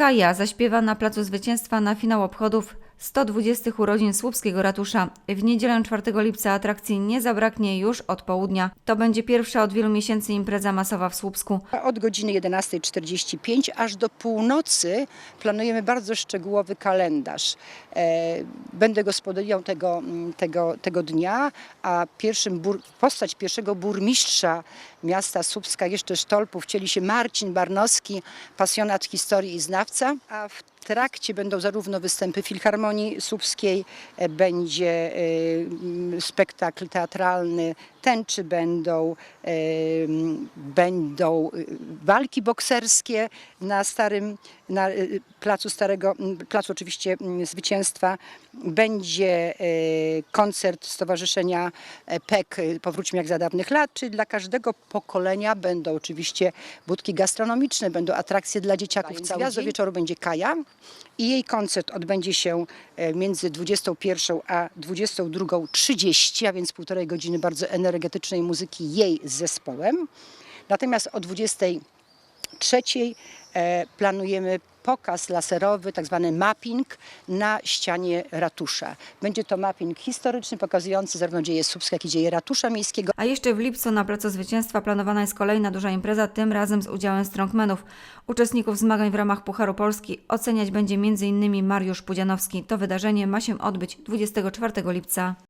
Kaja zaśpiewa na Placu Zwycięstwa na finał obchodów 120 urodzin Słupskiego Ratusza. W niedzielę 4 lipca atrakcji nie zabraknie już od południa. To będzie pierwsza od wielu miesięcy impreza masowa w Słupsku. Od godziny 11.45 aż do północy planujemy bardzo szczegółowy kalendarz. E, Będę gospodynią tego, mm, tego, tego dnia, a pierwszym bur, postać pierwszego burmistrza miasta Słupska, jeszcze Sztolpów, wcieli się Marcin Barnowski, pasjonat historii i znawca, a w trakcie będą zarówno występy Filharmonii Słupskiej, e, będzie e, spektakl teatralny, tęczy będą, będą e, walki bokserskie na starym, na e, placu starego, placu oczywiście zwycięstwa. Będzie e, koncert Stowarzyszenia PEK e, Powróćmy jak za dawnych lat, czyli dla każdego pokolenia będą oczywiście budki gastronomiczne, będą atrakcje dla dzieciaków. Cały Gwiazdo wieczoru będzie Kaja i jej koncert odbędzie się e, między 21 a 22.30, a więc półtorej godziny bardzo energetycznej muzyki jej z zespołem. Natomiast o 23 e, planujemy pokaz laserowy, tak zwany mapping na ścianie ratusza. Będzie to mapping historyczny, pokazujący zarówno dzieje Słupska, jak i dzieje ratusza miejskiego. A jeszcze w lipcu na Placu Zwycięstwa planowana jest kolejna duża impreza, tym razem z udziałem strongmenów. Uczestników zmagań w ramach Pucharu Polski oceniać będzie m.in. Mariusz Pudzianowski. To wydarzenie ma się odbyć 24 lipca.